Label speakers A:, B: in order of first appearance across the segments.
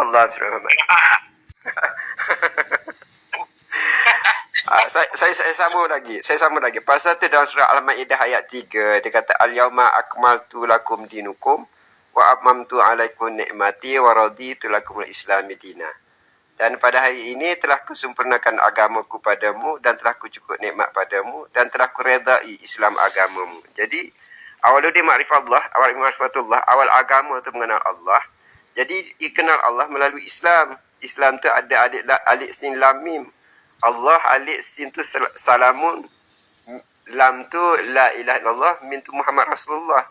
A: Allah Muhammad. Ah, saya, saya, saya sambung lagi. Saya sambung lagi. Pasal tu dalam surah Al-Ma'idah ayat 3, dia kata al-yauma akmaltu lakum dinukum wa atmamtu alaikum ni'mati wa raditu lakum al-islam dina. Dan pada hari ini telah kusempurnakan agamaku padamu dan telah kucukup nikmat padamu dan telah kuredai Islam agamamu. Jadi awal dia makrifat Allah, awal makrifatullah, awal agama tu mengenal Allah. Jadi dikenal Allah melalui Islam. Islam tu ada alif alif sin lam mim. Allah alif sin tu sal- salamun. Lam tu la ilaha illallah, mim tu Muhammad Rasulullah.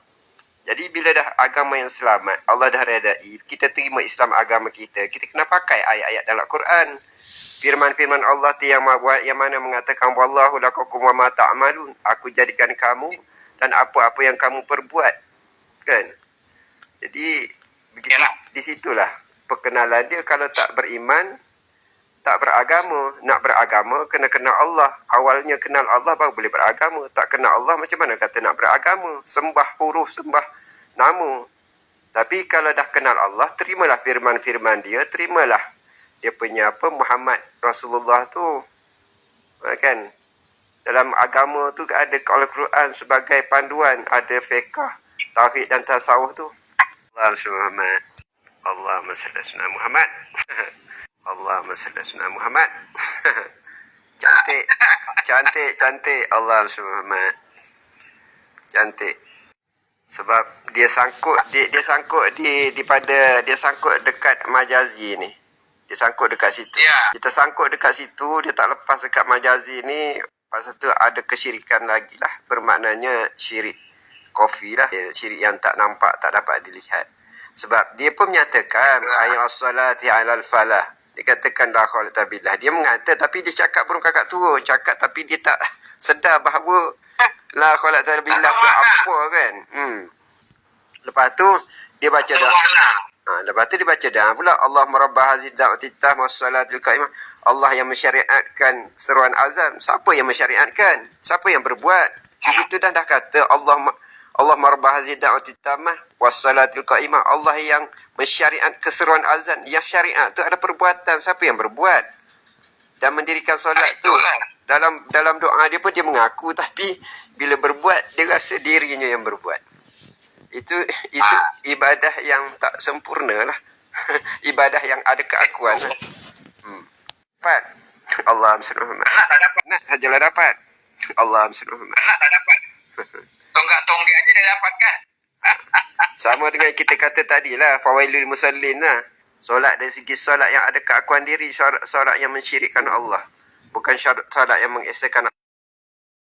A: Jadi bila dah agama yang selamat, Allah dah redai, kita terima Islam agama kita, kita kena pakai ayat-ayat dalam Quran. Firman-firman Allah tu yang, yang mana mengatakan wallahu lakakum wa ma ta'malun. Aku jadikan kamu dan apa-apa yang kamu perbuat. Kan? Jadi begitu
B: Yalah.
A: di situlah perkenalan dia kalau tak beriman tak beragama. Nak beragama kena kenal Allah. Awalnya kenal Allah baru boleh beragama. Tak kenal Allah macam mana kata nak beragama? Sembah huruf sembah nama. Tapi kalau dah kenal Allah terimalah firman-firman dia terimalah dia punya apa Muhammad Rasulullah tu. Ha, kan? Dalam agama tu ada Al-Quran sebagai panduan ada fiqh tauhid dan tasawuf tu Allah Muhammad Allahumma salli ala Muhammad salli ala Muhammad cantik cantik cantik Allah Muhammad cantik sebab dia sangkut dia dia sangkut di di pada dia sangkut dekat majazi ni. Dia sangkut dekat situ.
B: Ya.
A: dia tersangkut dekat situ dia tak lepas dekat majazi ni pasal tu ada kesyirikan lagi lah. Bermaknanya syirik kofi lah. Dia syirik yang tak nampak tak dapat dilihat. Sebab dia pun menyatakan ayat salati alal falah. Dia katakan la khalata billah. Dia mengata tapi dia cakap burung kakak tua cakap tapi dia tak sedar bahawa la khalata billah tu apa kan. Hmm. Lepas tu dia baca dah.
B: Semua
A: Ha, lepas tu dia baca dah pula Allah merabbah hazid da'wati tammah salatul qaimah. Allah yang mensyariatkan seruan azan. Siapa yang mensyariatkan? Siapa yang berbuat? Di situ dah dah kata Allah Allah merabbah hazid da'wati tammah wassalatul qaimah. Allah yang mensyariat keseruan azan. Yang syariat tu ada perbuatan. Siapa yang berbuat? Dan mendirikan solat tu.
B: Itulah.
A: Dalam dalam doa dia pun dia mengaku tapi bila berbuat dia rasa dirinya yang berbuat. Itu itu
B: Ah.
A: ibadah yang tak sempurna lah. ibadah yang ada keakuan lah. Hmm. Dapat. Allah Muhammad.
B: Anak tak dapat.
A: Nak sajalah dapat. Allah Muhammad.
B: Anak tak dapat. Tonggak-tonggak aja dia dapat kan?
A: Sama dengan kita kata tadi lah. Fawailul musallin lah. Solat dari segi solat yang ada keakuan diri. Solat, solat yang mensyirikkan Allah. Bukan solat yang mengesakan